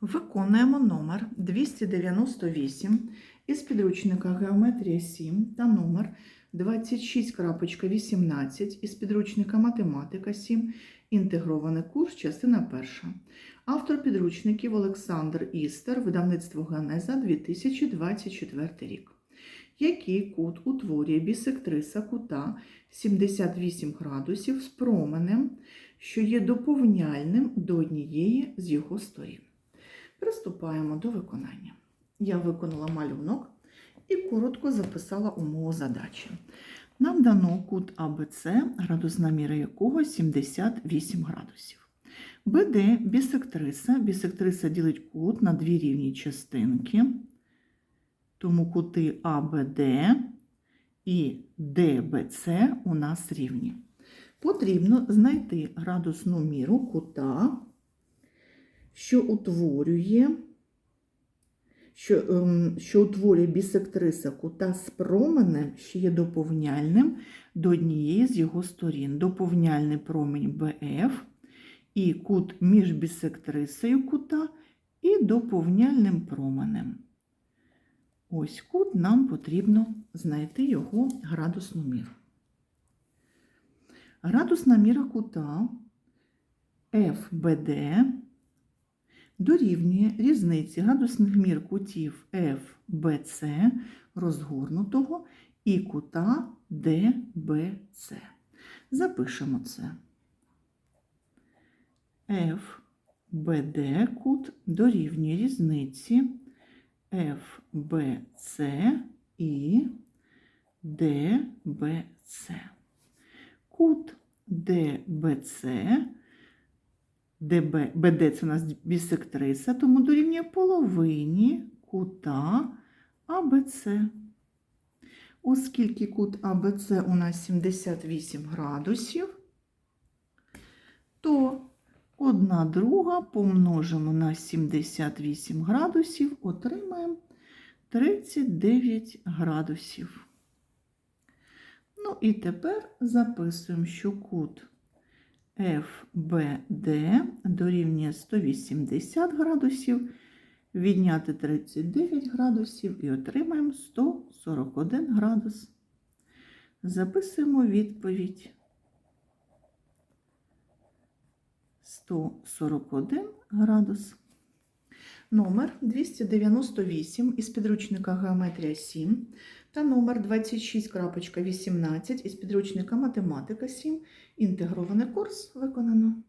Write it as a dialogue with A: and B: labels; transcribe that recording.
A: Виконуємо номер 298 із підручника Геометрія 7 та номер 26.18 із підручника Математика 7. Інтегрований курс, частина перша. Автор підручників Олександр Істер, видавництво Генеза 2024 рік. Який кут утворює бісектриса кута 78 градусів з променем, що є доповняльним до однієї з його сторін. Приступаємо до виконання. Я виконала малюнок і коротко записала умову задачі. Нам дано кут АБЦ, градусна міра якого 78 градусів. БД бісектриса. Бісектриса ділить кут на дві рівні частинки. Тому кути АБД і ДБЦ у нас рівні. Потрібно знайти градусну міру кута, що утворює, що, ем, що утворює бісектриса кута з променем, що є доповняльним до однієї з його сторін. Доповняльний промінь БФ і кут між бісектрисою кута і доповняльним променем. Ось кут нам потрібно знайти його градусну міру. Градусна міра кута FBD дорівнює різниці градусних мір кутів FBC розгорнутого і кута DBC. Запишемо це. FBD кут дорівнює різниці FBC і DBC. Кут DBC, DB, BD це у нас бісектриса, тому дорівнює половині кута АБЦ. Оскільки кут АБЦ у нас 78 градусів, то одна друга помножимо на 78 градусів, отримаємо 39 градусів. Ну і тепер записуємо, що кут FBD дорівнює 180 градусів, відняти 39 градусів і отримаємо 141 градус. Записуємо відповідь. 141 градус. Номер 298 із підручника Геометрія 7 та номер 26.18 із підручника Математика 7. Інтегрований курс виконано.